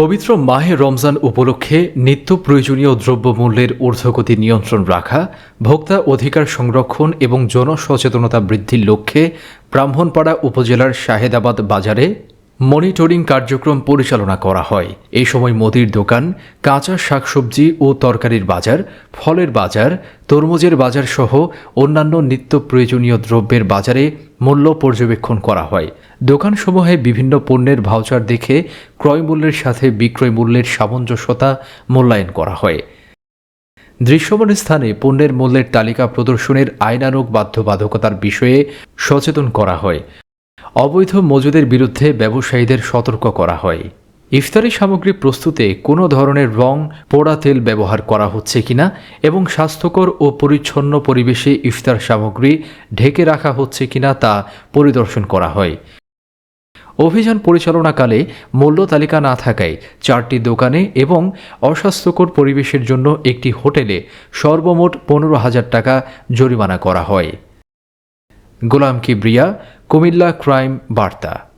পবিত্র মাহে রমজান উপলক্ষে নিত্য প্রয়োজনীয় দ্রব্যমূল্যের ঊর্ধ্বগতি নিয়ন্ত্রণ রাখা, ভোক্তা অধিকার সংরক্ষণ এবং জনসচেতনতা বৃদ্ধির লক্ষ্যে ব্রাহ্মণপাড়া উপজেলার শাহেদাবাদ বাজারে মনিটরিং কার্যক্রম পরিচালনা করা হয়। এই সময় মুদির দোকান, কাঁচা শাকসবজি ও তরকারির বাজার, ফলের বাজার, তরমুজের বাজার সহ অন্যান্য নিত্য প্রয়োজনীয় দ্রব্যের বাজারে মূল্য পর্যবেক্ষণ করা হয়। দোকানসমূহে বিভিন্ন পণ্যের ভাউচার দেখে ক্রয় মূল্যের সাথে বিক্রয় মূল্যের সামঞ্জস্যতা মূল্যায়ন করা হয়। দৃশ্যমান স্থানে পণ্যের মূল্যের তালিকা প্রদর্শনের আইনানুগ বাধ্যবাধকতার বিষয়ে সচেতন করা হয়। অবৈধ মজুদের বিরুদ্ধে ব্যবসায়ীদের সতর্ক করা হয়। ইফতারি সামগ্রী প্রস্তুতে কোনো ধরনের রং, পোড়া তেল ব্যবহার করা হচ্ছে কিনা এবং স্বাস্থ্যকর ও পরিচ্ছন্ন পরিবেশে ইফতার সামগ্রী ঢেকে রাখা হচ্ছে কিনা তা পরিদর্শন করা হয়। অভিযান পরিচালনাকালে মূল্য তালিকা না থাকায় চারটি দোকানে এবং অস্বাস্থ্যকর পরিবেশের জন্য একটি হোটেলে সর্বমোট পনেরো হাজার টাকা জরিমানা করা হয়। গোলাম কিবরিয়া কুমিল্লা ক্রাইম বার্তা।